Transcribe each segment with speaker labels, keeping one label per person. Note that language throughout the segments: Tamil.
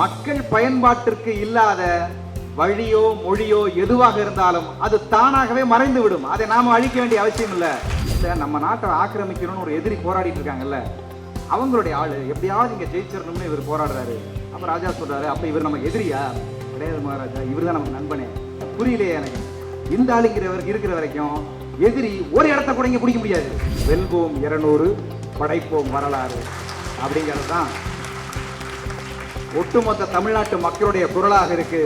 Speaker 1: மக்கள் பயன்பாட்டிற்கு இல்லாத வழியோ மொழியோ எதுவாக இருந்தாலும் அது தானாகவே மறைந்து விடும் அதை நாம அழிக்க வேண்டிய அவசியம் இல்லை. இல்லை நம்ம நாட்டை ஆக்கிரமிக்கணும்னு ஒரு எதிரி போராடிட்டு இருக்காங்கல்ல. அவங்களுடைய ஆள் எப்படியாவது இங்கே ஜெயிச்சிடணும்னு இவர் போராடுறாரு. அப்போ ராஜா சொல்றாரு அப்போ இவர் நமக்கு எதிரியா? கிடையாது மகாராஜா இவர் தான் நமக்கு நண்பனே. புரியலையே எனக்கு? இந்த ஆளுங்கிறவர் இருக்கிற வரைக்கும் எதிரி ஒரு இடத்த கூட இங்கே பிடிக்க முடியாது. வெல்வோம் இருநூறு படைப்போம் வரலாறு. அப்படிங்கிறது தான் ஒட்டுமொத்த தமிழ்நாட்டு மக்களுடைய குரலாக இருக்கு.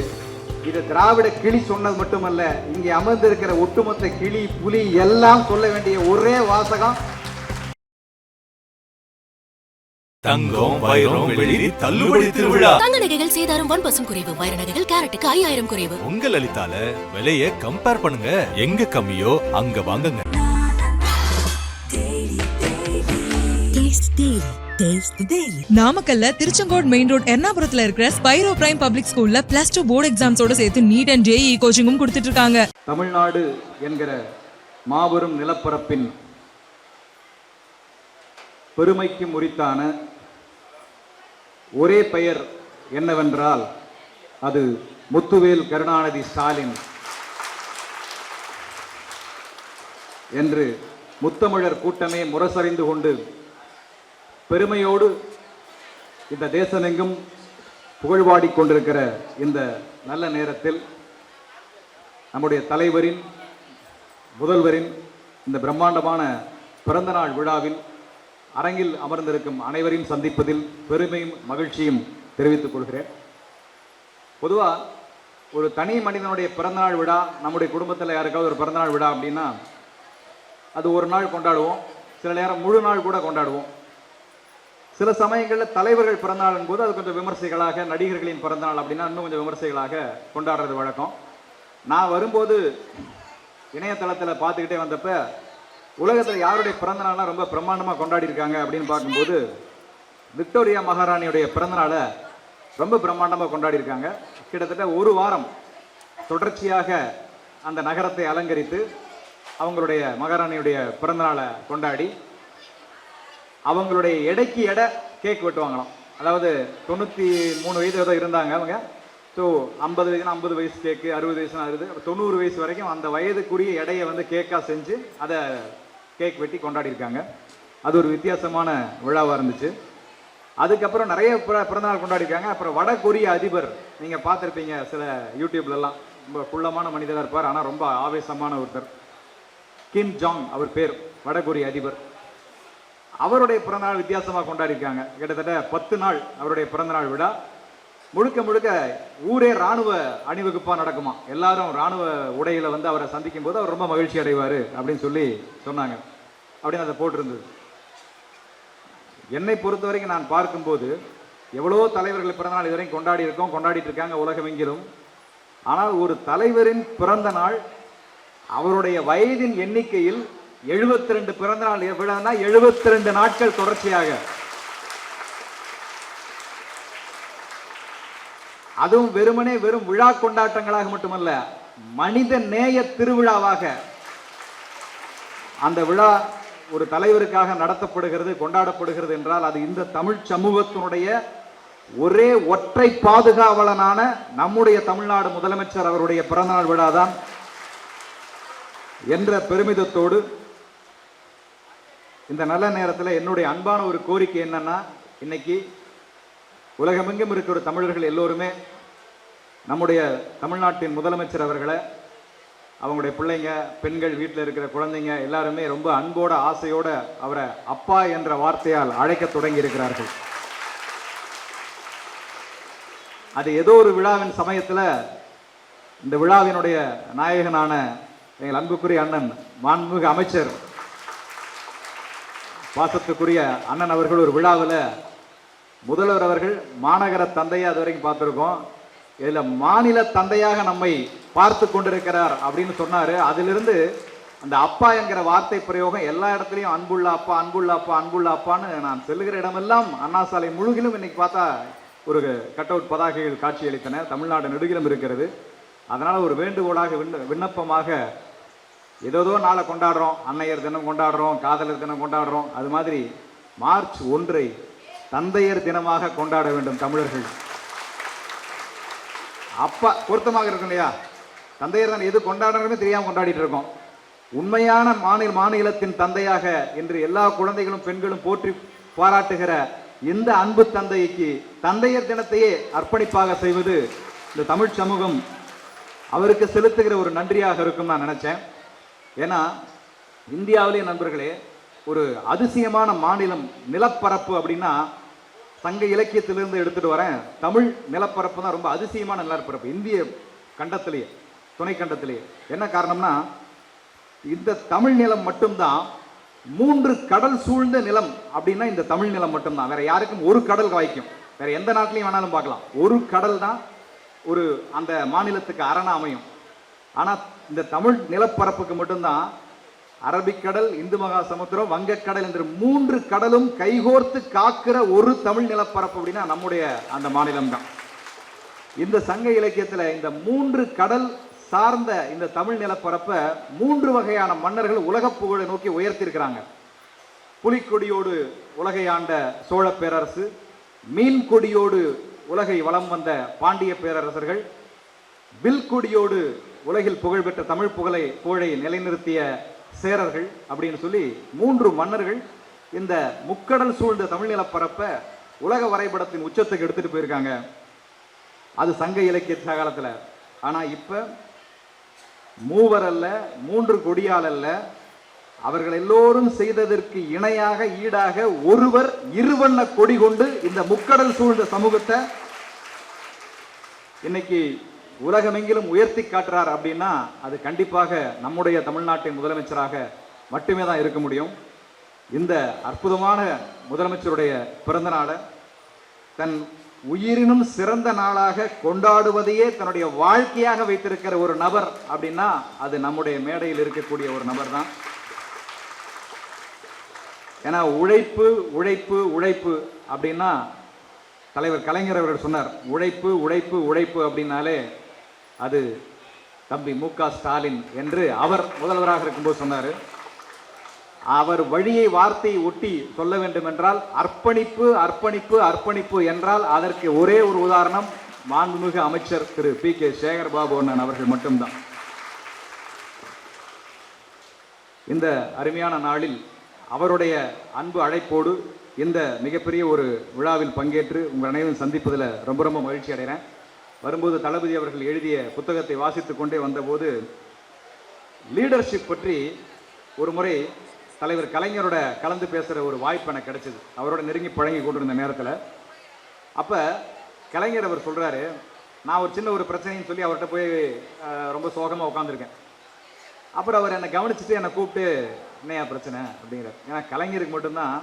Speaker 1: இது திராவிட கிளி சொன்னது மட்டுமல்ல இங்கே அமர்ந்திருக்கிற ஒட்டுமொத்த கிளி புலி எல்லாம் சொல்ல வேண்டிய ஒரே வாசகம்.
Speaker 2: தங்கம் வைரம் வெள்ளி தள்ளுபடி திருவிழா.
Speaker 3: தங்க நகைகள் சேதாரம் ஒன் பர்சன்ட் குறைவு வைர நகைகள் கேரட்டுக்கு ஐயாயிரம் குறைவு.
Speaker 2: உங்க லலிதால விலைய கம்பேர் பண்ணுங்க. எங்க கம்மியோ அங்க வாங்குங்க.
Speaker 4: நாமக்கல்ல திருச்செங்கோடு மெயின் ரோட் எர்ணாபுரத்துல இருக்கிற ஸ்பைரோ பிரைம் பப்ளிக் ஸ்கூல்ல பிளஸ் டூ போர்டு எக்ஸாம்ஸோட சேர்த்து நீட் அண்ட் ஜேஇ கோச்சிங்கும் கொடுத்துட்டு இருக்காங்க.
Speaker 1: தமிழ்நாடு என்கிற மாபெரும் நிலப்பரப்பின் பெருமைக்கு முறித்தான ஒரே பெயர் என்னவென்றால் அது முத்துவேல் கருணாநிதி ஸ்டாலின் என்று முத்தமிழர் கூட்டமே முரசறிந்து கொண்டு பெருமையோடு இந்த தேசமெங்கும் புகழ்வாடி கொண்டிருக்கிற இந்த நல்ல நேரத்தில் நம்முடைய தலைவரின் முதல்வரின் இந்த பிரம்மாண்டமான பிறந்தநாள் விழாவில் அரங்கில் அமர்ந்திருக்கும் அனைவரையும் சந்திப்பதில் பெருமையும் மகிழ்ச்சியும் தெரிவித்துக் கொள்கிறேன். பொதுவாக ஒரு தனி மனிதனுடைய பிறந்தநாள் விழா நம்முடைய குடும்பத்தில் யாருக்காவது ஒரு பிறந்தநாள் விழா அப்படின்னா அது ஒரு நாள் கொண்டாடுவோம் சில நேரம் முழு நாள் கூட கொண்டாடுவோம். சில சமயங்களில் தலைவர்கள் பிறந்தநாளும் போது அது கொஞ்சம் விமர்சைகளாக நடிகர்களின் பிறந்தநாள் அப்படின்னா இன்னும் கொஞ்சம் விமர்சைகளாக கொண்டாடுறது வழக்கம். நான் வரும்போது இணையதளத்தில் பார்த்துக்கிட்டே வந்தப்ப உலகத்தில் யாருடைய பிறந்த ரொம்ப பிரம்மாண்டமாக கொண்டாடி இருக்காங்க அப்படின்னு பார்க்கும்போது விக்டோரியா மகாராணியுடைய பிறந்தநாளை ரொம்ப பிரம்மாண்டமாக கொண்டாடி இருக்காங்க கிட்டத்தட்ட ஒரு வாரம் தொடர்ச்சியாக அந்த நகரத்தை அலங்கரித்து அவங்களுடைய மகாராணியுடைய பிறந்தநாளை கொண்டாடி அவங்களுடைய எடைக்கு எடை கேக் வெட்டுவாங்களாம் அதாவது தொண்ணூற்றி மூணு வயது ஏதோ இருந்தாங்க அவங்க. ஸோ ஐம்பது வயசுனா ஐம்பது வயசு கேக்கு அறுபது வயசுனா அறுபது அப்ப தொண்ணூறு வயசு வரைக்கும் அந்த வயதுக்குரிய எடையை வந்து கேக்காக செஞ்சு அதை கேக் வெட்டி கொண்டாடியிருக்காங்க. அது ஒரு வித்தியாசமான விழாவாக இருந்துச்சு. அதுக்கப்புறம் நிறைய பிற- பிறந்தநாள் கொண்டாடிருக்காங்க அப்புறம் வட கொரிய அதிபர் நீங்கள் பார்த்துருப்பீங்க சில யூடியூப்லலாம். ரொம்ப குள்ளமான மனிதராக இருப்பார் ஆனால் ரொம்ப ஆவேசமான ஒருத்தர். கிம் ஜாங் அவர் பேர் வட கொரிய அதிபர். அவருடைய பிறந்தநாள் வித்தியாசமாக கொண்டாடிருக்காங்க. கிட்டத்தட்ட பத்து நாள் அவருடைய பிறந்தநாள் விழா. முழுக்க முழுக்க ஊரே ராணுவ அணிவகுப்பாக நடக்குமா. எல்லாரும் ராணுவ உடையில் வந்து அவரை சந்திக்கும் போது அவர் ரொம்ப மகிழ்ச்சி அடைவார் அப்படின்னு சொல்லி சொன்னாங்க. அப்படின்னு அதை போட்டிருந்தது. என்னை பொறுத்த வரைக்கும் நான் பார்க்கும்போது எவ்வளோ தலைவர்கள் பிறந்தநாள் இதுவரைக்கும் கொண்டாடி இருக்கோம் கொண்டாடிட்டு இருக்காங்க உலகமெங்கிலும். ஆனால் ஒரு தலைவரின் பிறந்த நாள் அவருடைய வயதின் எண்ணிக்கையில் 72 ரெண்டு பிறந்த நாள் விழான்னா 72 ரெண்டு நாட்கள் தொடர்ச்சியாக. அதுவும் வெறுமனே வெறும் விழா கொண்டாட்டங்களாக மட்டுமல்ல மனித நேய திருவிழாவாக அந்த விழா ஒரு தலைவருக்காக நடத்தப்படுகிறது கொண்டாடப்படுகிறது என்றால் அது இந்த தமிழ் சமூகத்தினுடைய ஒரே ஒற்றை பாதுகாவலனான நம்முடைய தமிழ்நாடு முதலமைச்சர் அவருடைய பிறந்தநாள் விழாதான் என்ற பெருமிதத்தோடு இந்த நல்ல நேரத்தில் என்னுடைய அன்பான ஒரு கோரிக்கை என்னன்னா இன்னைக்கு உலகமெங்கும் இருக்கிற தமிழர்கள் எல்லோருமே நம்முடைய தமிழ்நாட்டின் முதலமைச்சர் அவர்களை அவங்களுடைய பிள்ளைங்க பெண்கள் வீட்டில் இருக்கிற குழந்தைங்க எல்லாருமே ரொம்ப அன்போட ஆசையோட அவரை அப்பா என்ற வார்த்தையால் அழைக்க தொடங்கி இருக்கிறார்கள் அது ஏதோ ஒரு விழாவின் சமயத்தில் இந்த விழாவினுடைய நாயகனான எங்கள் அன்புக்குரிய அண்ணன் மாண்புமிகு அமைச்சர் பாசத்துக்குரிய அண்ணன் அவர்கள் ஒரு விழாவில் முதல்வர் அவர்கள் மாநகர தந்தையை அது வரைக்கும் பார்த்துருக்கோம். இதில் மாநில தந்தையாக நம்மை பார்த்து கொண்டிருக்கிறார் அப்படின்னு சொன்னார். அதிலிருந்து அந்த அப்பா என்கிற வார்த்தை பிரயோகம் எல்லா இடத்துலையும் அன்புள்ள அப்பா அன்புள்ள அப்பா அன்புள்ள அப்பான்னு நான் செல்லுகிற இடமெல்லாம் அண்ணா சாலை முழுகிலும் இன்னைக்கு பார்த்தா ஒரு கட் அவுட் பதாகைகள் காட்சியளித்தன. தமிழ்நாடு நெடுகிலும் இருக்கிறது. அதனால் ஒரு வேண்டுகோளாக விண்ண விண்ணப்பமாக ஏதோதோ நாளை கொண்டாடுறோம் அன்னையர் தினம் கொண்டாடுறோம் காதலர் தினம் கொண்டாடுறோம். அது மாதிரி மார்ச் ஒன்றை தந்தையர் தினமாக கொண்டாட வேண்டும் தமிழர்கள். அப்பா பொருத்தமாக இருக்கும் இல்லையா? தந்தையர் தான் எது கொண்டாடுறதுமே தெரியாமல் கொண்டாடிட்டு இருக்கோம். உண்மையான மாநில மாநிலத்தின் தந்தையாக என்று எல்லா குழந்தைகளும் பெண்களும் போற்றி பாராட்டுகிற இந்த அன்பு தந்தைக்கு தந்தையர் தினத்தையே அர்ப்பணிப்பாக செய்வது இந்த தமிழ் சமூகம் அவருக்கு செலுத்துகிற ஒரு நன்றியாக இருக்கும் நான் நினைச்சேன். ஏன்னா இந்தியாவிலே நண்பர்களே ஒரு அதிசயமான மாநிலம் நிலப்பரப்பு அப்படின்னா சங்க இலக்கியத்திலிருந்து எடுத்துட்டு வரேன். தமிழ் நிலப்பரப்பு தான் ரொம்ப அதிசயமான நிலப்பரப்பு இந்திய கண்டத்திலேயே துணை கண்டத்திலேயே. என்ன காரணம்னா இந்த தமிழ் நிலம் மட்டும்தான் மூன்று கடல் சூழ்ந்த நிலம் அப்படின்னா இந்த தமிழ் நிலம் மட்டும்தான். வேற யாருக்கும் ஒரு கடல் வாய்க்கும். வேற எந்த நாட்டிலையும் வேணாலும் பார்க்கலாம். ஒரு கடல் தான் ஒரு அந்த மாநிலத்துக்கு அரண அமையும் ஆனால் இந்த தமிழ் நிலப்பரப்புக்கு மட்டும்தான். அரபிக்கடல் இந்து மகா சமுத்திரம் வங்கக்கடல் என்று மூன்று கடலும் கைகோர்த்து காக்கிற ஒரு தமிழ் நிலப்பரப்பு அப்படின்னா நம்முடைய அந்த மாநிலம் தான் இந்த சங்க இலக்கியத்தில் இந்த மூன்று கடல் சார்ந்த இந்த தமிழ் நிலப்பரப்பை மூன்று வகையான மன்னர்கள் உலகப் புகழை நோக்கி உயர்த்தியிருக்கிறாங்க. புலிக்கொடியோடு உலகை ஆண்ட சோழ பேரரசு மீன் கொடியோடு உலகை வலம் வந்த பாண்டிய பேரரசர்கள் வில் கொடியோடு உலகில் புகழ்பெற்ற தமிழ் புகழை புகழை நிலைநிறுத்திய சேரர்கள் அப்படின்னு சொல்லி மூன்று மன்னர்கள் இந்த முக்கடல் சூழ்ந்த தமிழ் நிலப்பரப்பை உலக வரைபடத்தின் உச்சத்துக்கு எடுத்துட்டு போயிருக்காங்க. அது சங்க இலக்கிய காலத்தில். ஆனால் இப்போ மூவர் அல்ல மூன்று கொடியால் அல்ல அவர்கள் எல்லோரும் செய்ததற்கு இணையாக ஈடாக ஒருவர் இருவண்ண கொடி கொண்டு இந்த முக்கடல் சூழ்ந்த சமூகத்தை இன்னைக்கு உலகமெங்கிலும் உயர்த்தி காட்டுறார் அப்படின்னா அது கண்டிப்பாக நம்முடைய தமிழ்நாட்டின் முதலமைச்சராக மட்டுமே தான் இருக்க முடியும். இந்த அற்புதமான முதலமைச்சருடைய பிறந்த நாளை தன் உயிரினும் சிறந்த நாளாக கொண்டாடுவதையே தன்னுடைய வாழ்க்கையாக வைத்திருக்கிற ஒரு நபர் அப்படின்னா அது நம்முடைய மேடையில் இருக்கக்கூடிய ஒரு நபர் தான். ஏன்னா உழைப்பு உழைப்பு உழைப்பு அப்படின்னா தலைவர் கலைஞர் அவர்கள் சொன்னார். உழைப்பு உழைப்பு உழைப்பு அப்படின்னாலே அது தம்பி மு க ஸ்டாலின் என்று அவர் முதல்வராக இருக்கும்போது சொன்னார். அவர் வழியை வார்த்தையை ஒட்டி சொல்ல வேண்டும் என்றால் அர்ப்பணிப்பு அர்ப்பணிப்பு அர்ப்பணிப்பு என்றால் அதற்கு ஒரே ஒரு உதாரணம் மாண்புமிகு அமைச்சர் திரு பி கே சேகர் பாபு அண்ணன் அவர்கள் மட்டும்தான். இந்த அருமையான நாளில் அவருடைய அன்பு அழைப்போடு இந்த மிகப்பெரிய ஒரு விழாவில் பங்கேற்று உங்கள் அனைவரும் சந்திப்பதில் ரொம்ப ரொம்ப மகிழ்ச்சி அடைகிறேன். வரும்போது தளபதி அவர்கள் எழுதிய புத்தகத்தை வாசித்து கொண்டே வந்தபோது லீடர்ஷிப் பற்றி ஒரு முறை தலைவர் கலைஞரோட கலந்து பேசுகிற ஒரு வாய்ப்பு எனக்கு கிடைச்சிது. அவரோட நெருங்கி பழங்கி கொண்டிருந்த நேரத்தில். அப்போ கலைஞர் அவர் சொல்கிறாரு நான் ஒரு சின்ன ஒரு பிரச்சனைன்னு சொல்லி அவர்கிட்ட போய் ரொம்ப சோகமாக உட்காந்துருக்கேன் அப்புறம் அவர் என்னை கவனிச்சுட்டு என்னை கூப்பிட்டு என்னையா பிரச்சனை? அப்படிங்கிறார். ஏன்னா கலைஞருக்கு மட்டும்தான்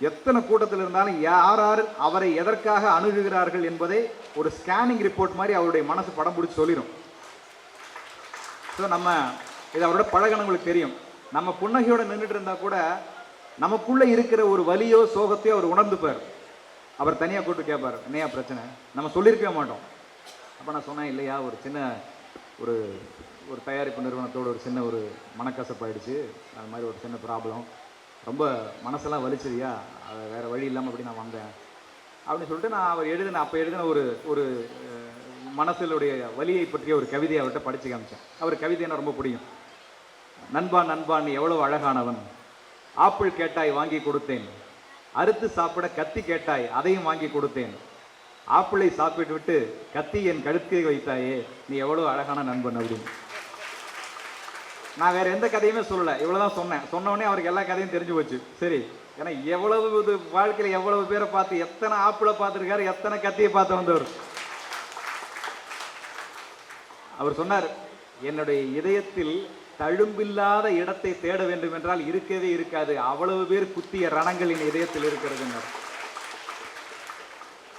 Speaker 1: எத்தனை கூட்டத்தில் இருந்தாலும் யார் யார் அவரை எதற்காக அணுகுகிறார்கள் என்பதை ஒரு ஸ்கேனிங் ரிப்போர்ட் மாதிரி அவருடைய மனசு படம் பிடிச்சி சொல்லிடும். ஸோ நம்ம இது அவரோட பழகினவங்களுக்கு தெரியும். நம்ம புன்னகையோட நின்றுட்டு இருந்தால் கூட நமக்குள்ளே இருக்கிற ஒரு வலியோ சோகத்தையோ அவர் உணர்ந்துப்பார். அவர் தனியாக கூப்பிட்டு கேட்பார் என்னையா பிரச்சனை? நம்ம சொல்லியிருக்கவே மாட்டோம். அப்போ நான் சொன்னேன் இல்லையா ஒரு சின்ன ஒரு ஒரு தயாரிப்பு நிறுவனத்தோட ஒரு சின்ன ஒரு மனக்கசப்பாயிடுச்சு அது மாதிரி ஒரு சின்ன ப்ராப்ளம் ரொம்ப மனசெல்லாம் வலிச்சதுயா? அது வேறு வழி இல்லாமல் அப்படி நான் வந்தேன். அப்படின்னு சொல்லிட்டு நான் அவர் எழுதின அப்போ எழுதின ஒரு ஒரு அஹ், மனசிலுடைய வலியை பற்றிய ஒரு கவிதையை அவர்கிட்ட படித்து காமிச்சேன். அவர் கவிதை எனக்கு ரொம்ப பிடிக்கும் நண்பா நண்பான் நீ எவ்வளவு அழகானவன். ஆப்பிள் கேட்டாய் வாங்கி கொடுத்தேன். அறுத்து சாப்பிட கத்தி கேட்டாய் அதையும் வாங்கி கொடுத்தேன். ஆப்பிளை சாப்பிட்டு விட்டு கத்தி என் கழுத்தை வைத்தாயே நீ எவ்வளோ அழகான நண்பன் அப்படின்னு. நான் வேற எந்த கதையுமே சொல்லல. இவ்வளவுதான் சொன்னேன். சொன்ன அவருக்கு எல்லா கதையும் தெரிஞ்சு போச்சு. சரி. ஏன்னா எவ்வளவு இது வாழ்க்கையில எவ்வளவு பேரை பார்த்து எத்தனை ஆப்பிளை பார்த்துருக்காரு எத்தனை கத்தியை பார்த்து வந்தவர். அவர் சொன்னார் என்னுடைய இதயத்தில் தழும்பில்லாத இடத்தை தேட வேண்டும் என்றால் இருக்கவே இருக்காது. அவ்வளவு பேர் குத்திய ரணங்கள் என் இதயத்தில் இருக்கிறதுன்னார்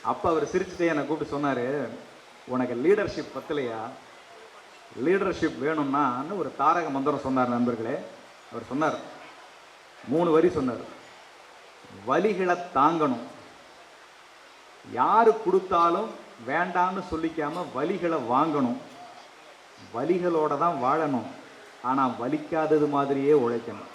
Speaker 1: அப்ப அவர் சிரிச்சுட்டே என்னை கூப்பிட்டு சொன்னாரு உனக்கு லீடர்ஷிப் பத்தலையா? லீடர்ஷிப் வேணும்னான்னு ஒரு தாரக மந்திரம் சொன்னார் நண்பர்களே. அவர் சொன்னார். மூணு வரி சொன்னார். வலிகளை தாங்கணும். யார் கொடுத்தாலும் வேண்டான்னு சொல்லிக்காமல் வலிகளை வாங்கணும். வலிகளோட தான் வாழணும். ஆனால் வலிக்காதது மாதிரியே உழைக்கணும்.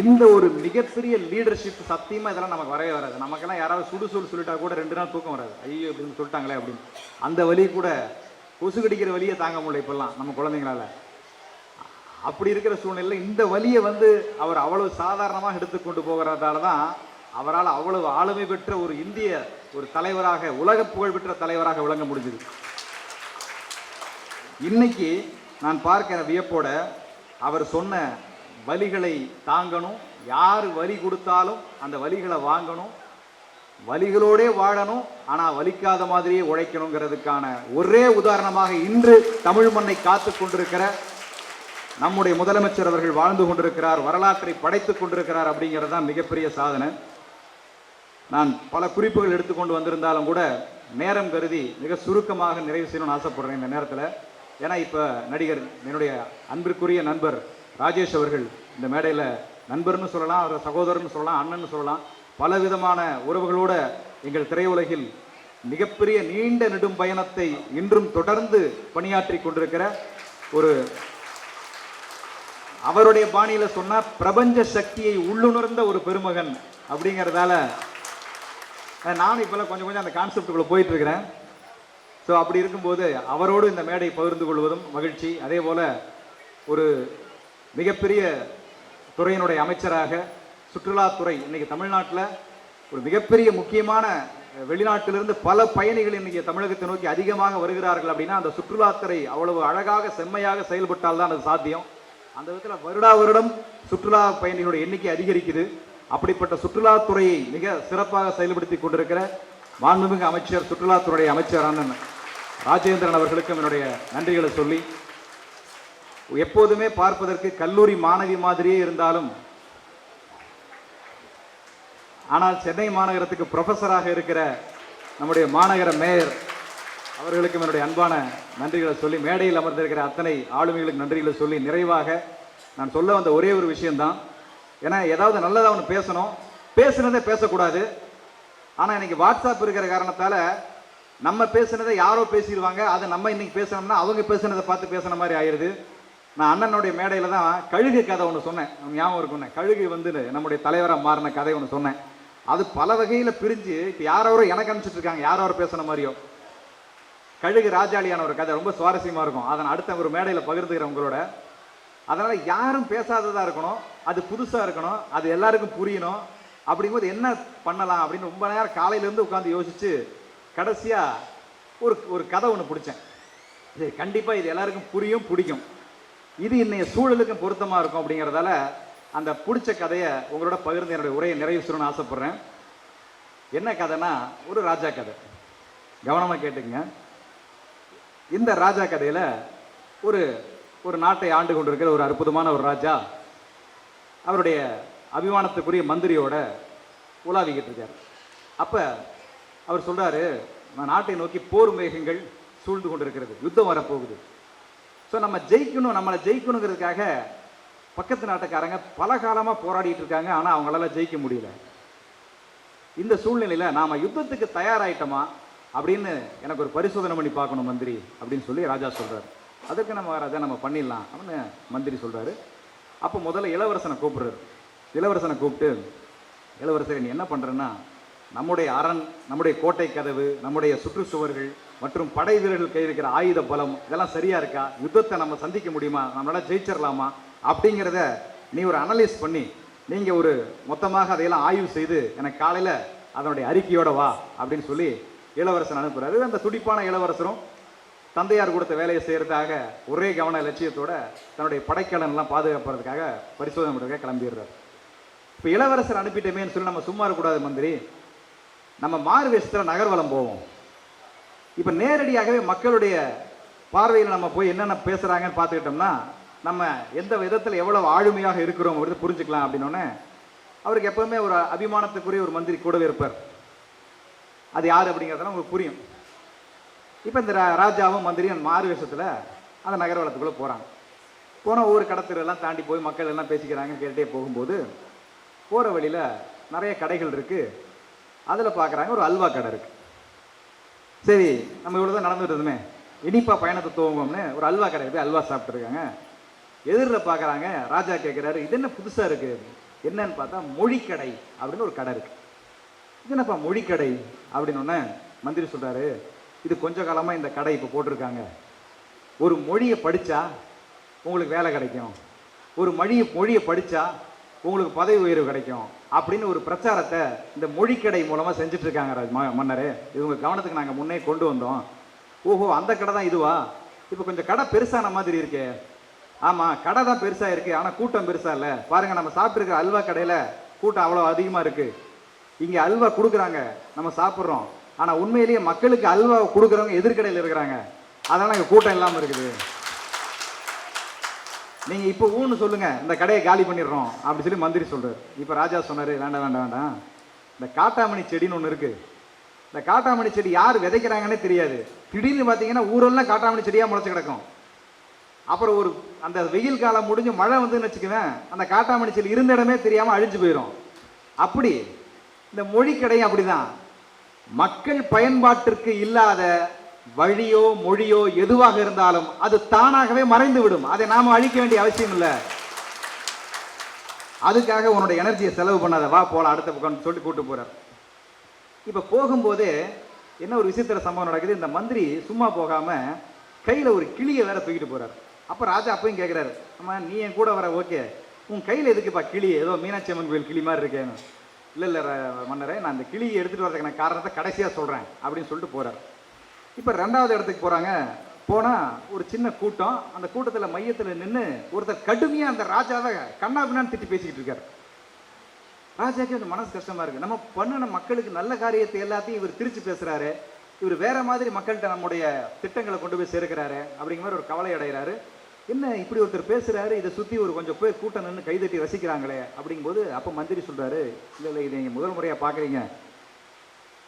Speaker 1: இந்த ஒரு மிகப்பெரிய லீடர்ஷிப் சத்தியமாக இதெல்லாம் நமக்கு வரவே வராது. நமக்கெல்லாம் யாராவது சுடு சுடு சொல்லிட்டா கூட ரெண்டு நாள் தூக்கம் வராது. ஐயோ அப்படின்னு சொல்லிட்டாங்களே அப்படின்னு. அந்த வழி கூட கொசு கடிக்கிற வழியை தாங்க முடியல இப்போல்லாம் நம்ம குழந்தைங்களால. அப்படி இருக்கிற சூழ்நிலையில் இந்த வழியை வந்து அவர் அவ்வளவு சாதாரணமாக எடுத்துக்கொண்டு போகிறதால தான் அவரால் அவ்வளவு ஆளுமை பெற்ற ஒரு இந்திய ஒரு தலைவராக உலக புகழ்பெற்ற தலைவராக விளங்க முடிஞ்சது. இன்னைக்கு நான் பார்க்கிற வியப்போட அவர் சொன்ன வலிகளை தாங்கணும். யார் வலி கொடுத்தாலும் அந்த வலிகளை வாங்கணும். வலிகளோடே வாழணும். ஆனால் வலிக்காத மாதிரியே உழைக்கணுங்கிறதுக்கான ஒரே உதாரணமாக இன்று தமிழ் மண்ணை காத்து கொண்டிருக்கிற நம்முடைய முதலமைச்சர் அவர்கள் வாழ்ந்து கொண்டிருக்கிறார் வரலாற்றை படைத்துக் கொண்டிருக்கிறார் அப்படிங்கிறது தான் மிகப்பெரிய சாதனை. நான் பல குறிப்புகள் எடுத்துக்கொண்டு வந்திருந்தாலும் கூட நேரம் கருதி மிக சுருக்கமாக நிறைவு செய்யணும்னு ஆசைப்படுறேன் இந்த நேரத்தில். ஏன்னா இப்போ நடிகர் என்னுடைய அன்பிற்குரிய நண்பர் ராஜேஷ் அவர்கள் இந்த மேடையில் நண்பர்னு சொல்லலாம் அவர் சகோதரன்னு சொல்லலாம் அண்ணன்னு சொல்லலாம் பல விதமான உறவுகளோட எங்கள் திரையுலகில் மிகப்பெரிய நீண்ட நெடும் பயணத்தை இன்றும் தொடர்ந்து பணியாற்றி கொண்டிருக்கிற ஒரு அவருடைய பாணியில் சொன்னால் பிரபஞ்ச சக்தியை உள்ளுணர்ந்த ஒரு பெருமகன் அப்படிங்கிறதால நானும் இப்போல்லாம் கொஞ்சம் கொஞ்சம் அந்த கான்செப்டுக்குள்ளே போயிட்டு இருக்கிறேன். ஸோ அப்படி இருக்கும்போது அவரோடு இந்த மேடை பகிர்ந்து கொள்வதும் மகிழ்ச்சி. அதே போல் ஒரு மிகப்பெரிய துறையினுடைய அமைச்சராக சுற்றுலாத்துறை இன்றைக்கி தமிழ்நாட்டில் ஒரு மிகப்பெரிய முக்கியமான வெளிநாட்டிலிருந்து பல பயணிகள் இன்றைக்கி தமிழகத்தை நோக்கி அதிகமாக வருகிறார்கள் அப்படின்னா அந்த சுற்றுலாத்துறை அவ்வளவு அழகாக செம்மையாக செயல்பட்டால் தான் அது சாத்தியம். அந்த விதத்தில் வருடா வருடம் சுற்றுலா பயணிகளுடைய எண்ணிக்கை அதிகரிக்குது. அப்படிப்பட்ட சுற்றுலாத்துறையை மிக சிறப்பாக செயல்படுத்தி கொண்டிருக்கிற மாண்புமிகு அமைச்சர் சுற்றுலாத்துறையுடைய அமைச்சரான ராஜேந்திரன் அவர்களுக்கும் என்னுடைய நன்றிகளை சொல்லி எப்போதுமே பார்ப்பதற்கு கல்லூரி மாணவி மாதிரியே இருந்தாலும் ஆனால் சென்னை மாநகரத்துக்கு ப்ரொஃபஸராக இருக்கிற நம்முடைய மாநகர மேயர் அவர்களுக்கும் என்னுடைய அன்பான நன்றிகளை சொல்லி மேடையில் அமர்ந்திருக்கிற அத்தனை ஆளுமைகளுக்கு நன்றிகளை சொல்லி நிறைவாக நான் சொல்ல வந்த ஒரே ஒரு விஷயம்தான். ஏன்னா ஏதாவது நல்லதாக ஒன்று பேசணும். பேசுனதே பேசக்கூடாது. ஆனால் இன்னைக்கு வாட்ஸ்அப் இருக்கிற காரணத்தால் நம்ம பேசுனதை யாரோ பேசிடுவாங்க. அதை நம்ம இன்னைக்கு பேசணும்னா அவங்க பேசுனதை பார்த்து பேசுன மாதிரி ஆயிடுது நான் அண்ணனுடைய மேடையில் தான் கழுகு கதை ஒன்று சொன்னேன். ஞாபகம் இருக்குன்னு கழுகு வந்து நம்முடைய தலைவராக மாறின கதை ஒன்று சொன்னேன். அது பல வகையில் பிரிஞ்சு இப்போ யாரோ எனக்கு அனுப்பிச்சிட்டு இருக்காங்க. யாரோ பேசுன மாதிரியோ. கழுகு ராஜாளியான ஒரு கதை ரொம்ப சுவாரஸ்யமாக இருக்கும். அதை நான் அடுத்த ஒரு மேடையில் பகிர்ந்துக்கிறேன் உங்களோட. அதனால் யாரும் பேசாததாக இருக்கணும். அது புதுசாக இருக்கணும். அது எல்லாருக்கும் புரியணும். அப்படிங்கும்போது என்ன பண்ணலாம் அப்படின்னு ரொம்ப நேரம் காலையிலேருந்து உட்காந்து யோசித்து கடைசியாக ஒரு ஒரு கதை ஒன்று பிடிச்சேன். இது கண்டிப்பாக இது எல்லாருக்கும் புரியும் பிடிக்கும். இது இன்னைய சூழலுக்கும் பொருத்தமாக இருக்கும் அப்படிங்கிறதால அந்த பிடிச்ச கதையை உங்களோட பகிர்ந்து என்னுடைய உரையை நிறைவு செய்யணும்னு ஆசைப்பட்றேன். என்ன கதைனா ஒரு ராஜா கதை. கவனமாக கேட்டுங்க இந்த ராஜா கதையில் ஒரு ஒரு நாட்டை ஆண்டு கொண்டிருக்கிற ஒரு அற்புதமான ஒரு ராஜா அவருடைய அபிமானத்துக்குரிய மந்திரியோட உலாவிக்கிட்டு இருக்கார். அப்போ அவர் சொல்கிறாரு "நான் நாட்டை நோக்கி போர் மேகங்கள் சூழ்ந்து கொண்டிருக்கிறது. யுத்தம் வரப்போகுது. ஸோ நம்ம ஜெயிக்கணும் நம்மளை ஜெயிக்கணுங்கிறதுக்காக பக்கத்து நாட்டுக்காரங்க பல காலமாக போராடிட்டு இருக்காங்க ஆனால் அவங்களால ஜெயிக்க முடியல. இந்த சூழ்நிலையில் நாம் யுத்தத்துக்கு தயாராயிட்டோமா அப்படின்னு எனக்கு ஒரு பரிசோதனை பண்ணி பார்க்கணும் மந்திரி அப்படின்னு சொல்லி ராஜா சொல்கிறார் அதுக்கு நம்ம ராஜா நம்ம பண்ணிடலாம் அப்படின்னு மந்திரி சொல்கிறாரு அப்போ முதல்ல இளவரசனை கூப்பிடுறாரு. இளவரசனை கூப்பிட்டு இளவரசர் நீ என்ன பண்ணுறேன்னா நம்முடைய அரண் நம்முடைய கோட்டை கதவு நம்முடைய சுற்றுச்சுவர்கள் மற்றும் படை வீரர்கள் கை இருக்கிற ஆயுத பலம் இதெல்லாம் சரியா இருக்கா? யுத்தத்தை நம்ம சந்திக்க முடியுமா? நம்மளால ஜெயிச்சிடலாமா அப்படிங்கிறத நீ ஒரு அனலைஸ் பண்ணி நீங்க ஒரு மொத்தமாக அதையெல்லாம் ஆய்வு செய்து எனக்கு காலையில அதனுடைய அறிக்கையோட வா அப்படின்னு சொல்லி இளவரசன் அனுப்புறாரு. அந்த துடிப்பான இளவரசரும் தந்தையார் கொடுத்த வேலையை செய்யறதுக்காக ஒரே கவன லட்சியத்தோட தன்னுடைய படைக்கலன் எல்லாம் பாதுகாப்புறதுக்காக பரிசோதனை பண்ணுறதுக்காக கிளம்பிடுறாரு. இப்போ இளவரசர் அனுப்பிட்டமேன்னு சொல்லி நம்ம சும்மா இருக்கக்கூடாது மந்திரி. நம்ம மாறு வேஷத்தில் நகர்வலம் போவோம். இப்போ நேரடியாகவே மக்களுடைய பார்வையில் நம்ம போய் என்னென்ன பேசுகிறாங்கன்னு பார்த்துக்கிட்டோம்னா நம்ம எந்த விதத்தில் எவ்வளோ ஆளுமையாக இருக்கிறோம் அப்படின்னு புரிஞ்சுக்கலாம் அப்படின்னோடனே அவருக்கு எப்போவுமே ஒரு அபிமானத்துக்குரிய ஒரு மந்திரி கூடவே இருப்பார். அது யார் அப்படிங்கிறதெல்லாம் உங்களுக்கு புரியும். இப்போ இந்த ரா- ராஜாவும் மந்திரியும் மாறு வேஷத்தில் அந்த நகர்வலத்துக்குள்ளே போகிறாங்க போன ஒவ்வொரு கடத்திலெல்லாம் தாண்டி போய் மக்கள் எல்லாம் பேசிக்கிறாங்க கேட்டுட்டே போகும்போது போகிற வழியில் நிறைய கடைகள் இருக்குது அதில் பார்க்குறாங்க ஒரு அல்வா கடை இருக்குது சரி நம்ம இவ்வளோ தான் நடந்துட்டு இருந்தோமே. இனிப்பா பயணத்தை துவங்குவோம்னு ஒரு அல்வா கடை போய் அல்வா சாப்பிட்ருக்காங்க எதிரில் பார்க்குறாங்க ராஜா கேட்குறாரு இது என்ன புதுசாக இருக்குது என்னன்னு பார்த்தா மொழிக்கடை அப்படின்னு ஒரு கடை இருக்குது என்னப்பா மொழிக்கடை? அப்படின்னு ஒன்று மந்திரி சொல்கிறாரு இது கொஞ்ச காலமாக இந்த கடை இப்போ போட்டிருக்காங்க. ஒரு மொழியை படித்தா உங்களுக்கு வேலை கிடைக்கும். ஒரு மொழியை மொழியை படித்தா உங்களுக்கு பதவி உயர்வு கிடைக்கும். அப்படின்னு ஒரு பிரச்சாரத்தை இந்த மொழிக்கடை மூலமாக செஞ்சுட்டு இருக்காங்க மன்னரே. இது கவனத்துக்கு நாங்கள் முன்னே கொண்டு வந்தோம். ஓஹோ அந்த கடை தான் இதுவா? இப்போ கொஞ்சம் கடை பெருசான மாதிரி இருக்கே. ஆமாம் கடை தான் பெருசாக இருக்குது ஆனால் கூட்டம் பெருசாக இல்லை. பாருங்கள் நம்ம சாப்பிட்டுருக்க அல்வா கடையில் கூட்டம் அவ்வளோ அதிகமாக இருக்குது இங்கே அல்வா கொடுக்குறாங்க நம்ம சாப்பிட்றோம். ஆனால் உண்மையிலேயே மக்களுக்கு அல்வா கொடுக்குறவங்க எதிர்கடையில் இருக்கிறாங்க. அதனால் இங்கே கூட்டம் இல்லாமல் இருக்குது. நீங்க இப்போ ஊன்னு சொல்லுங்க இந்த கடையை காலி பண்ணிடுறோம் அப்படி சொல்லி மந்திரி சொல்றாரு. இப்ப ராஜா சொன்னாரு வேண்டாம் வேண்டாம் வேண்டாம். இந்த காட்டாமணி செடின்னு ஒன்று இருக்கு. இந்த காட்டாமணி செடி யார் விதைக்கிறாங்கன்னே தெரியாது. திடீர்னு பார்த்தீங்கன்னா ஊரெல்லாம் காட்டாமணி செடியா முளைச்சு கிடக்கும். அப்புறம் ஒரு அந்த வெயில் காலம் முடிஞ்சு மழை வந்துன்னு வச்சுக்குவேன் அந்த காட்டாமணி செடி இருந்த இடமே தெரியாம அழிஞ்சு போயிடும் அப்படி இந்த மொழி கடையும் அப்படிதான். மக்கள் பயன்பாட்டிற்கு இல்லாத வழியோ மொழியோ எதுவாக இருந்தாலும் அது தானாகவே மறைந்து விடும் அதை நாம அழிக்க வேண்டிய அவசியம் இல்லை. அதுக்காக உன்னோட எனர்ஜியை செலவு பண்ணாத வா போலாம் அடுத்த பக்கம் சொல்லி கூட்டு போறார். இப்ப போகும்போதே என்ன ஒரு விசித்திர சம்பவம் நடக்குது? இந்த மந்திரி சும்மா போகாம கையில ஒரு கிளியை வேற தூக்கிட்டு போறாரு. அப்ப ராஜா அப்பயும் கேட்குறாரு அம்மா நீ என் கூட வர ஓகே. உன் கையில எதுக்குப்பா கிளி? ஏதோ மீனாட்சி அம்மன் கோயில் கிளி மாதிரி இருக்கேன்னு. இல்ல இல்ல மன்னரே நான் அந்த கிளியை எடுத்துட்டு வரதுக்கு காரணத்தை கடைசியா சொல்றேன் அப்படின்னு சொல்லிட்டு போறாரு. இப்போ ரெண்டாவது இடத்துக்கு போகிறாங்க போனால் ஒரு சின்ன கூட்டம். அந்த கூட்டத்தில் மையத்தில் நின்று ஒருத்தர் கடுமையாக அந்த ராஜாவை கண்ணா பின்னான்னு திட்டி பேசிக்கிட்டு இருக்காரு. ராஜாக்கு அந்த மனசு கஷ்டமாக இருக்குது நம்ம பண்ணின மக்களுக்கு நல்ல காரியத்தை எல்லாத்தையும் இவர் திருச்சி பேசுகிறாரு இவர் வேற மாதிரி மக்கள்கிட்ட நம்முடைய திட்டங்களை கொண்டு போய் சேர்க்கிறாரு அப்படிங்கிற மாதிரி ஒரு கவலை அடைகிறாரு. என்ன இப்படி ஒருத்தர் பேசுகிறாரு இதை சுற்றி ஒரு கொஞ்சம் போய் கூட்டம் நின்று கைதட்டி ரசிக்கிறாங்களே அப்படிங்கும்போது அப்போ மந்திரி சொல்கிறாரு இல்லை இல்லை இதை நீங்கள் முதல் முறையாக பார்க்குறீங்க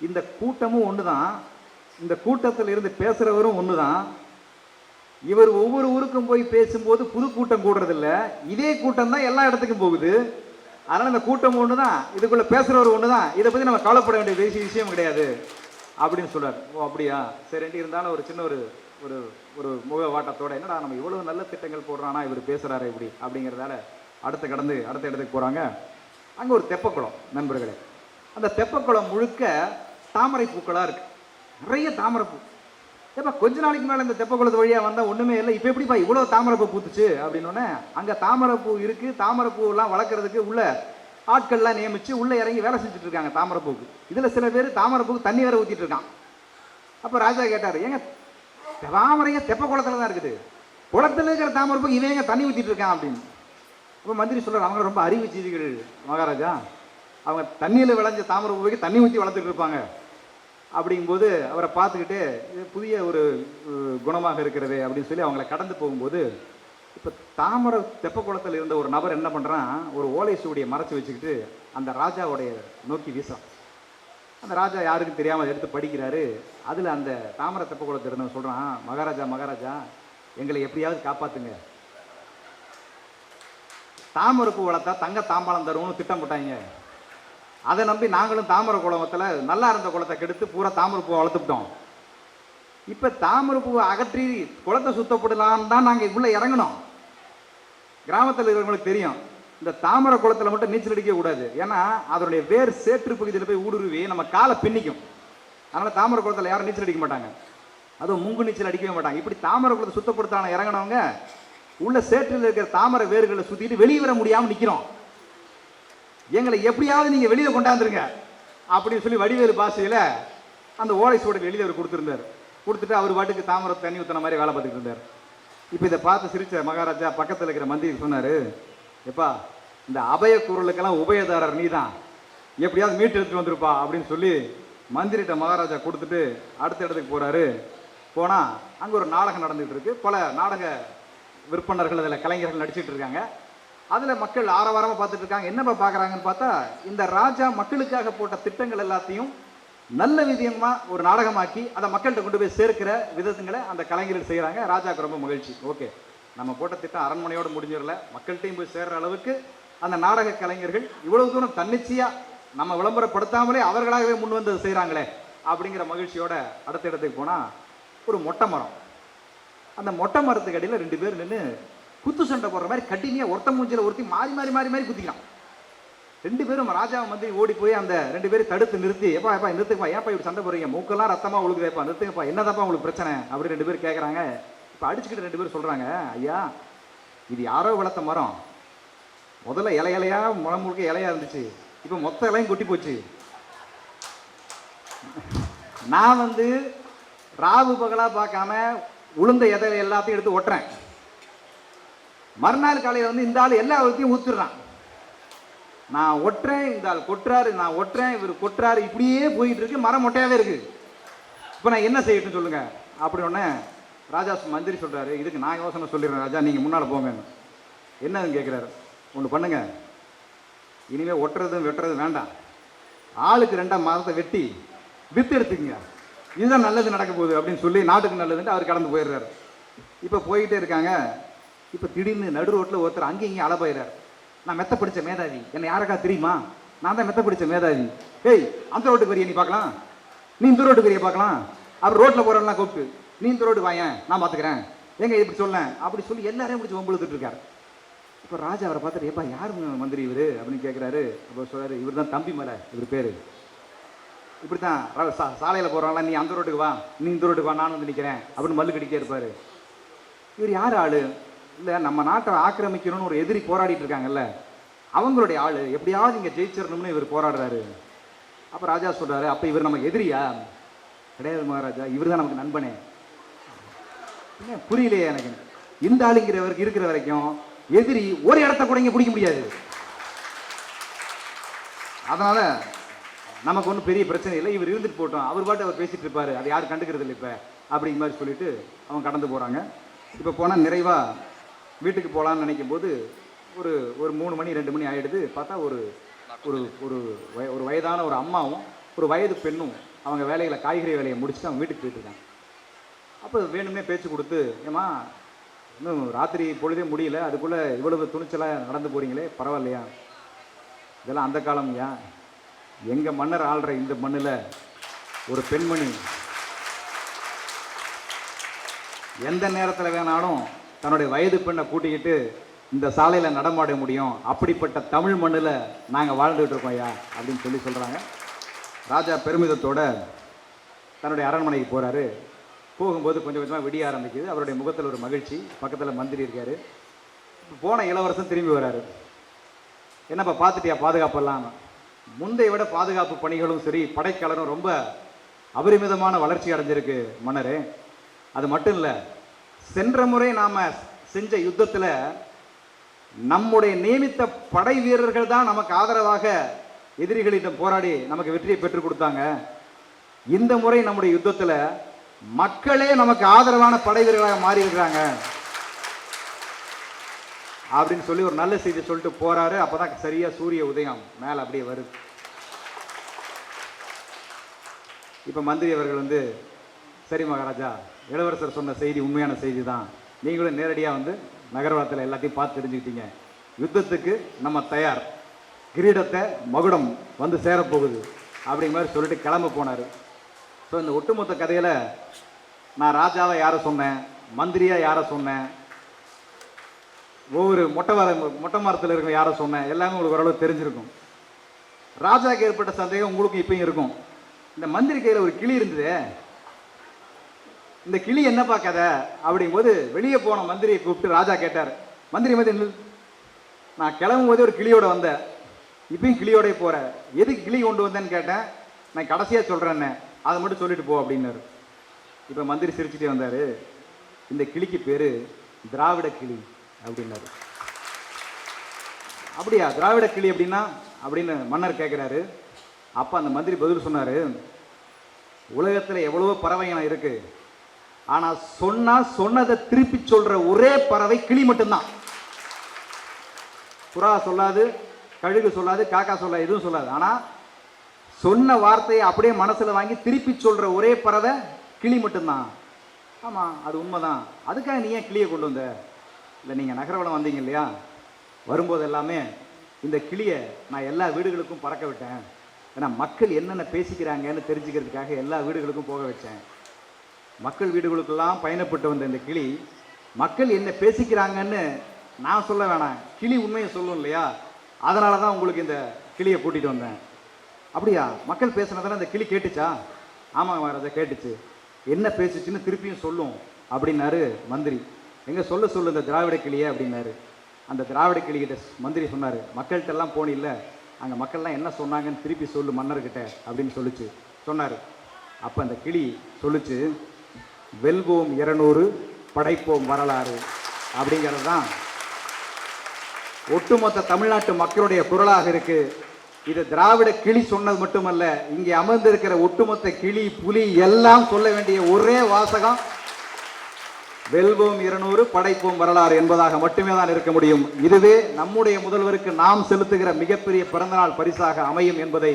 Speaker 1: இந்த கூட்டமும் ஒன்று தான் இந்த கூட்டத்தில் இருந்து பேசுகிறவரும் ஒன்று தான் இவர் ஒவ்வொரு ஊருக்கும் போய் பேசும்போது புது கூட்டம் கூடுறதில்ல. இதே கூட்டம் தான் எல்லா இடத்துக்கும் போகுது. அதனால் இந்த கூட்டம் ஒன்று தான் இதுக்குள்ளே பேசுகிறவர் ஒன்று தான் இதை பற்றி நம்ம கவலைப்பட வேண்டிய விஷயம் விஷயம் கிடையாது. அப்படின்னு சொல்கிறார் ஓ அப்படியா? சரின்ட்டு இருந்தாலும் ஒரு சின்ன ஒரு ஒரு ஒரு முக வாட்டத்தோட என்னடா நம்ம இவ்வளோ நல்ல திட்டங்கள் போடுறானா இவர் பேசுகிறாரு இப்படி? அப்படிங்கிறதால அடுத்து கடந்து அடுத்த இடத்துக்கு போகிறாங்க அங்கே ஒரு தெப்பக்குளம் நண்பர்களே. அந்த தெப்பக்குளம் முழுக்க தாமரை பூக்களாக இருக்குது நிறைய தாமரைப்பூ. ஏப்பா கொஞ்ச நாளைக்கு மேலே இந்த தெப்பக்குளத்து வழியாக வந்தால் ஒன்றுமே இல்லை இப்போ எப்படிப்பா இவ்வளோ தாமரைப்பூ பூத்துச்சு அப்படின்னோடனே அங்கே தாமரைப்பூ இருக்குது தாமரைப்பூலாம் வளர்க்குறதுக்கு உள்ள ஆட்கள்லாம் நியமிச்சு உள்ளே இறங்கி வேலை செஞ்சுட்டு இருக்காங்க தாமரைப்பூக்கு இதில் சில பேர் தாமரைப்பூக்கு தண்ணி வேற ஊற்றிட்டு இருக்கான். அப்போ ராஜா கேட்டார் ஏங்க தாமரைங்க தெப்ப குளத்துல தான் இருக்குது. குளத்தில் இருக்கிற தாமரைப்பூ இவன் எங்க தண்ணி ஊற்றிட்டு இருக்கான்? அப்படின்னு. இப்போ மந்திரி சொல்கிறார் அவங்க ரொம்ப அறிவு ஜீவிகள் மகாராஜா. அவங்க தண்ணியில் விளைஞ்ச தாமரை பூவைக்கு தண்ணி ஊற்றி வளர்த்துட்டு இருப்பாங்க. அப்படிங்கும்போது அவரை பார்த்துக்கிட்டு இது புதிய ஒரு குணமாக இருக்கிறது அப்படின்னு சொல்லி அவங்கள கடந்து போகும்போது இப்போ தாமரை தெப்பக்குளத்தில் இருந்த ஒரு நபர் என்ன பண்ணுறான் ஒரு ஓலை சூடியை மறைச்சு வச்சுக்கிட்டு அந்த ராஜாவுடைய நோக்கி வீசுறான். அந்த ராஜா யாருக்கும் தெரியாமல் அதை எடுத்து படிக்கிறாரு. அதில் அந்த தாமரை தெப்பக்குளத்தில் இருந்தவன் சொல்கிறான் மகாராஜா மகாராஜா எங்களை எப்படியாவது காப்பாற்றுங்க தாமரை பூ வளர்த்தா தங்க தாம்பாளம் தருவோம்னு திட்டம் போட்டாங்க. அதை நம்பி நாங்களும் தாமரை குளத்தில் நல்லா இருந்த குளத்தை கெடுத்து பூரா பூவை வளர்த்துட்டோம் தாமரை பூவை அகற்றி குளத்தை சுத்தப்படலான்னு தான் நாங்கள் உள்ளே இறங்கினோம். கிராமத்தில் இருக்கிறவங்களுக்கு தெரியும். இந்த தாமரை குளத்தில் மட்டும் நீச்சல் அடிக்கக்கூடாது ஏன்னா அதனுடைய வேர் சேற்று பகுதியில் போய் ஊடுருவி நம்ம காலை பின்னிக்கும். அதனால் தாமரை குளத்தில் யாரும் நீச்சல் அடிக்க மாட்டாங்க. அதுவும் முங்கு நீச்சல் அடிக்கவே மாட்டாங்க. இப்படி தாமரை குளத்தை சுத்தப்படுத்தான இறங்கினவங்க உள்ள சேற்றில் இருக்கிற தாமரை வேர்களை சுற்றிட்டு வெளியே வர முடியாமல் நிற்கிறோம் எங்களை எப்படியாவது நீங்கள் வெளியில் கொண்டாந்துருங்க அப்படின்னு சொல்லி வடிவேலு பாசையில் அந்த ஓலை சூடல் எழுதி அவர் கொடுத்துருந்தார். கொடுத்துட்டு அவர் பாட்டுக்கு தாமரை தண்ணி ஊற்றின மாதிரி வேலை பார்த்துக்கிட்டு இருந்தார். இப்போ இதை பார்த்து சிரித்த மகாராஜா பக்கத்தில் இருக்கிற மந்திரி சொன்னார் எப்பா இந்த அபய குரலுக்கெல்லாம் உபயதாரர் நீதான். எப்படியாவது மீட்டு எடுத்துட்டு வந்திருப்பா அப்படின்னு சொல்லி மந்திரிட்ட மகாராஜா கொடுத்துட்டு அடுத்த இடத்துக்கு போகிறாரு போனால் அங்கே ஒரு நாடகம் நடந்துகிட்டு இருக்கு. பல நாடக விற்பனர்கள் அதில் கலைஞர்கள் நடிச்சிட்டு இருக்காங்க. அதில் மக்கள் ஆரவாரமாக பார்த்துட்டு இருக்காங்க. என்னப்பா பார்க்குறாங்கன்னு பார்த்தா இந்த ராஜா மக்களுக்காக போட்ட திட்டங்கள் எல்லாத்தையும் நல்ல விதியமாக ஒரு நாடகமாக்கி அதை மக்கள்கிட்ட கொண்டு போய் சேர்க்கிற விதத்துங்களை அந்த கலைஞர்கள் செய்கிறாங்க ராஜாக்கு ரொம்ப மகிழ்ச்சி. ஓகே. நம்ம போட்ட திட்டம் அரண்மனையோடு முடிஞ்சிடல. மக்கள்கிட்டையும் போய் சேர்கிற அளவுக்கு அந்த நாடக கலைஞர்கள் இவ்வளவு தூரம் தன்னிச்சையாக நம்ம விளம்பரப்படுத்தாமலே அவர்களாகவே முன் வந்து செய்கிறாங்களே அப்படிங்கிற மகிழ்ச்சியோட அடுத்த இடத்துக்கு போனால் ஒரு மொட்டை மரம். அந்த மொட்டை மரத்துக்கு அடியில் ரெண்டு பேர் நின்று குத்து சண்டை போடுற மாதிரி கட்டினியாக ஒருத்த மூஞ்சில ஒருத்தி மாறி மாறி மாறி மாறி குத்திக்கிறான். ரெண்டு பேரும் ராஜா மந்திரி ஓடி போய் அந்த ரெண்டு பேரும் தடுத்து நிறுத்தி எப்பா எப்பா நிறுத்துப்பா ஏப்பா இப்படி சண்டை போடுறீங்க? மூக்கெல்லாம் ரத்தமாக உழுகுதேப்பா நிறுத்துங்கப்பா என்னதாப்பா உங்களுக்கு பிரச்சனை? அப்படி ரெண்டு பேரும் கேட்குறாங்க இப்போ அடிச்சுக்கிட்டு ரெண்டு பேரும் சொல்கிறாங்க ஐயா இது யாரோ வளர்த்த மரம். முதல்ல இலை இலையா முளை முழுக்க இலையா இருந்துச்சு. இப்போ மொத்த இலையும் கொட்டி போச்சு. நான் வந்து ராவு பகலாக பார்க்காம உளுந்த எதை எல்லாத்தையும் எடுத்து ஒட்டுறேன். மறுநாள் காலையில் வந்து இந்த ஆள் எல்லா விதத்தையும் ஊத்துறான். நான் ஒட்டுறேன் இந்த ஆள் கொட்டுறாரு நான் ஒட்டுறேன் இவர் கொட்டுறாரு இப்படியே போயிட்டு இருக்கு மரம் மொட்டையாவே இருக்கு. இப்போ நான் என்ன செய்யட்டும் சொல்லுங்க. அப்படி உடனே ராஜா மந்திரி சொல்றாரு இதுக்கு நான் யோசனை சொல்லிடுறேன் ராஜா நீங்க முன்னால போங்க. என்னன்னு கேட்குறாரு ஒன்று பண்ணுங்க. இனிமேல் ஒட்டுறதும் வெட்டுறதும் வேண்டாம். ஆளுக்கு ரெண்டாம் மரத்தை வெட்டி வித்து எடுத்துக்கங்க. இதுதான் நல்லது நடக்க போகுது அப்படின்னு சொல்லி நாட்டுக்கு நல்லதுன்ட்டு அவர் கடந்து போயிடுறாரு. இப்போ போயிட்டே இருக்காங்க. இப்போ திடீர்னு நடு ரோட்டில் ஒருத்தர் அங்கேயும் இங்கேயும் அலபாயிறார். நான் மெத்த பிடிச்ச மேதாவி. என்னை யாருக்கா தெரியுமா? நான் தான் மெத்த பிடிச்ச மேதாவி. ஏய் அந்த ரோட்டுக்கு பெரிய நீ பார்க்கலாம். நீ இந்த ரோட்டுக்கு பெரிய பார்க்கலாம். அவர் ரோட்டில் போகிறவங்களாம் கூப்பிட்டு நீ இந்த ரோடு வாயன் நான் பார்த்துக்கிறேன் எங்க இப்படி சொல்ல? அப்படி சொல்லி எல்லாரையும் பிடிச்சி வம்புழுத்துட்டு இருக்காரு. இப்போ ராஜா அவரை பார்த்துட்டு ஏப்பா யார் மந்திரி இவரு? அப்படின்னு கேட்குறாரு அப்போ சொல்கிறாரு இவர் தான் தம்பி மலை இவர் பேர். இப்படி தான் சா சாலையில் போகிறாங்களா நீ அந்த ரோட்டுக்கு வா நீ இந்த ரோட்டுக்கு வா நான் வந்து நிற்கிறேன் அப்படின்னு மல்லு கடிக்க இருப்பார். இவர் யார் ஆள்? இல்லை நம்ம நாட்டை ஆக்கிரமிக்கணும்னு ஒரு எதிரி போராடிட்டு இருக்காங்கல்ல அவங்களுடைய ஆள் எப்படியாவது இங்கே ஜெயிச்சிடணும்னு இவர் போராடுறாரு. அப்போ ராஜா சொல்கிறாரு அப்போ இவர் நமக்கு எதிரியா? கிடையாது மகாராஜா இவர் தான் நமக்கு நண்பனே. என்ன புரியலையே எனக்கு. இந்த ஆளுங்கிறவருக்கு இருக்கிற வரைக்கும் எதிரி ஒரு இடத்த கூட இங்கே பிடிக்க முடியாது. அதனால் நமக்கு ஒன்றும் பெரிய பிரச்சனை இல்லை. இவர் இருந்துட்டு போட்டோம். அவர் பாட்டு அவர் பேசிகிட்டு இருப்பார். அதை யாரும் கண்டுக்கிறது இல்லை இப்போ. அப்படிங்கிற மாதிரி சொல்லிட்டு அவங்க கடந்து போகிறாங்க இப்போ போனால் நிறைவாக வீட்டுக்கு போகலான்னு நினைக்கும் போது ஒரு ஒரு மூணு மணி ரெண்டு மணி ஆகிடுது பார்த்தா ஒரு ஒரு ஒரு வய- ஒரு வயதான ஒரு அம்மாவும் ஒரு வயது பெண்ணும் அவங்க வேலைகளை காய்கறி வேலையை முடிச்சுட்டு அவங்க வீட்டுக்கு போயிட்டுருக்காங்க அப்போ வேணும்னே பேச்சு கொடுத்து ஏம்மா இன்னும் ராத்திரி பொழுதே முடியல. அதுக்குள்ளே இவ்வளவு துணிச்சலாக நடந்து போகிறீங்களே பரவாயில்லையா? இதெல்லாம் அந்த காலம்யா எங்கள் மன்னர் ஆள்ற இந்த மண்ணில் ஒரு பெண்மணி. எந்த நேரத்தில் வேணாலும் தன்னுடைய வயது பெண்ணை கூட்டிக்கிட்டு இந்த சாலையில் நடமாட முடியும். அப்படிப்பட்ட தமிழ் மண்ணில் நாங்கள் வாழ்ந்துகிட்டு இருக்கோம் ஐயா அப்படின்னு சொல்லி சொல்கிறாங்க ராஜா பெருமிதத்தோட தன்னுடைய அரண்மனைக்கு போகிறாரு போகும்போது கொஞ்சம் கொஞ்சமாக விடிய ஆரம்பிக்குது. அவருடைய முகத்தில் ஒரு மகிழ்ச்சி. பக்கத்தில் மந்திரி இருக்கார். போன இளவரசன் திரும்பி வராரு. என்னப்பா பார்த்துட்டியா பாதுகாப்பெல்லாம்? முந்தைய விட பாதுகாப்பு பணிகளும் சரி படைக்கலரும் ரொம்ப அபரிமிதமான வளர்ச்சி அடைஞ்சிருக்கு மன்னரே. அது மட்டும் இல்லை சென்ற முறை நாம் செஞ்ச யுத்தத்தில் நம்முடைய நியமித்த படை வீரர்கள் தான் நமக்கு ஆதரவாக எதிரிகளிடம் போராடி நமக்கு வெற்றியை பெற்றுக் கொடுத்தாங்க. இந்த முறை நம்முடைய யுத்தத்தில் மக்களே நமக்கு ஆதரவான படை வீரர்களாக மாறி இருக்கிறாங்க அப்படின்னு சொல்லி ஒரு நல்ல செய்தி சொல்லிட்டு போறாரு. அப்பதான் சரியா சூரிய உதயம் மேல அப்படியே வருது. இப்ப மந்திரி அவர்கள் வந்து சரி மகாராஜா இளவரசர் சொன்ன செய்தி உண்மையான செய்தி தான் நீங்களும் நேரடியாக வந்து நகர்வலத்தில் எல்லாத்தையும் பார்த்து தெரிஞ்சுக்கிட்டீங்க. யுத்தத்துக்கு நம்ம தயார். கிரீடத்தை மகுடம் வந்து சேரப்போகுது அப்படிங்கிற மாதிரி சொல்லிட்டு கிளம்ப போனார். ஸோ இந்த ஒட்டுமொத்த கதையில் நான் ராஜாவை யாரை சொன்னேன்? மந்திரியாக யாரை சொன்னேன்? ஒவ்வொரு மொட்டை மர மொட்டை மரத்தில் இருக்கிற யாரை சொன்னேன்? எல்லாமே உங்களுக்கு ஓரளவு தெரிஞ்சிருக்கும். ராஜாக்கு ஏற்பட்ட சந்தேகம் உங்களுக்கு இப்பயும் இருக்கும். இந்த மந்திரி கையில் ஒரு கிளி இருந்ததே. இந்த கிளி என்னப்பா கதை அப்படிங்கும்போது வெளியே போன மந்திரியை கூப்பிட்டு ராஜா கேட்டார் மந்திரி மந்திரி நான் கிளம்பும் போதே ஒரு கிளியோட வந்தேன். இப்பயும் கிளியோடய போகிறேன் எதுக்கு கிளி கொண்டு வந்தேன்னு கேட்டேன். நான் கடைசியாக சொல்கிறேன்னே அதை மட்டும் சொல்லிட்டு போ அப்படின்னாரு. இப்போ மந்திரி சிரிச்சுட்டே வந்தார். இந்த கிளிக்கு பேர் திராவிட கிளி அப்படின்னாரு. அப்படியா? திராவிட கிளி அப்படின்னா? அப்படின்னு மன்னர் கேட்குறாரு அப்போ அந்த மந்திரி பதில் சொன்னார். உலகத்தில் எவ்வளவோ பறவை இருக்குது ஆனால் சொன்னா சொன்னதை திருப்பி சொல்ற ஒரே பறவை கிளி மட்டும்தான். புறா சொல்லாது கழுகு சொல்லாது காக்கா சொல்லாது எதுவும் சொல்லாது. ஆனால் சொன்ன வார்த்தையை அப்படியே மனசுல வாங்கி திருப்பி சொல்ற ஒரே பறவை கிளி மட்டும்தான். ஆமா அது உண்மைதான். அதுக்காக நீ ஏன் கிளியை கொண்டு வந்த? இல்லை நீங்க நகரவனம் வந்தீங்க இல்லையா? வரும்போது எல்லாமே இந்த கிளியை நான் எல்லா வீடுகளுக்கும் பறக்க விட்டேன். ஏன்னா மக்கள் என்னென்ன பேசிக்கிறாங்கன்னு தெரிஞ்சுக்கிறதுக்காக எல்லா வீடுகளுக்கும் போக வச்சேன். மக்கள் வீடுகளுக்கெல்லாம் பயணப்பட்டு வந்த இந்த கிளி மக்கள் என்ன பேசிக்கிறாங்கன்னு நான் சொல்ல வேணாம். கிளி உண்மையை சொல்லும் இல்லையா? அதனால தான் உங்களுக்கு இந்த கிளியை கூட்டிகிட்டு வந்தேன். அப்படியா? மக்கள் பேசுனதால அந்த கிளி கேட்டுச்சா? ஆமாம் மகாராஜா கேட்டுச்சு. என்ன பேசுச்சுன்னு திருப்பியும் சொல்லும் அப்படின்னாரு மந்திரி. எங்கே சொல்ல சொல்லு இந்த திராவிட கிளியே அப்படின்னாரு. அந்த திராவிட கிளிகிட்ட மந்திரி சொன்னார் மக்கள்கிட்ட எல்லாம் போனில்ல அங்கே மக்கள்லாம் என்ன சொன்னாங்கன்னு திருப்பி சொல்லு மன்னர்கிட்ட அப்படின்னு சொல்லிச்சு. சொன்னார். அப்போ அந்த கிளி சொல்லுச்சு வெல்வோம் இருநூறு படைப்போம் வரலாறு அப்படிங்கிறது தான் ஒட்டுமொத்த தமிழ்நாட்டு மக்களுடைய குரலாக இருக்கு. இது திராவிட கிளி சொன்னது மட்டுமல்ல இங்கே அமர்ந்திருக்கிற ஒட்டுமொத்த கிளி புலி எல்லாம் சொல்ல வேண்டிய ஒரே வாசகம் வெல்வோம் இருநூறு படைப்போம் வரலாறு என்பதாக மட்டுமே தான் இருக்க முடியும். இதுவே நம்முடைய முதல்வருக்கு நாம் செலுத்துகிற மிகப்பெரிய பிறந்தநாள் பரிசாக அமையும் என்பதை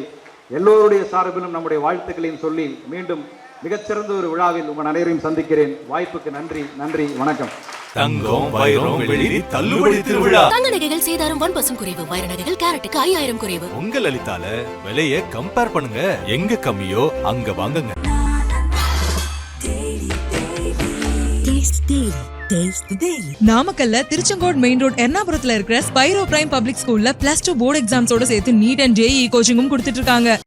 Speaker 1: எல்லோருடைய சார்பிலும் நம்முடைய வாழ்த்துக்களையும் சொல்லி மீண்டும் மிகச்சிறந்த ஒரு விழாவில் உங்கள் அனைவரையும் சந்திக்கிறேன். வாய்ப்புக்கு நன்றி நன்றி வணக்கம்.
Speaker 2: தங்கம் வைரம் வெள்ளி தள்ளுபடி திருவிழா.
Speaker 3: தங்க நகைகள் சேதாரம் ஒன் பர்சன்ட் குறைவு வைர நகைகள் கேரட்டுக்கு ஐயாயிரம் குறைவு.
Speaker 2: உங்க லலிதால விலைய கம்பேர் பண்ணுங்க. எங்க கம்மியோ அங்க வாங்குங்க.
Speaker 4: நாமக்கல்ல திருச்செங்கோடு மெயின் ரோட் எர்ணாபுரத்துல இருக்கிற ஸ்பைரோ பிரைம் பப்ளிக் ஸ்கூல்ல பிளஸ் டூ போர்டு எக்ஸாம்ஸோட சேர்த்து நீட் அண்ட் ஜேஇ கோச்சிங்கும் கொடுத்துட்டு இருக்காங்க.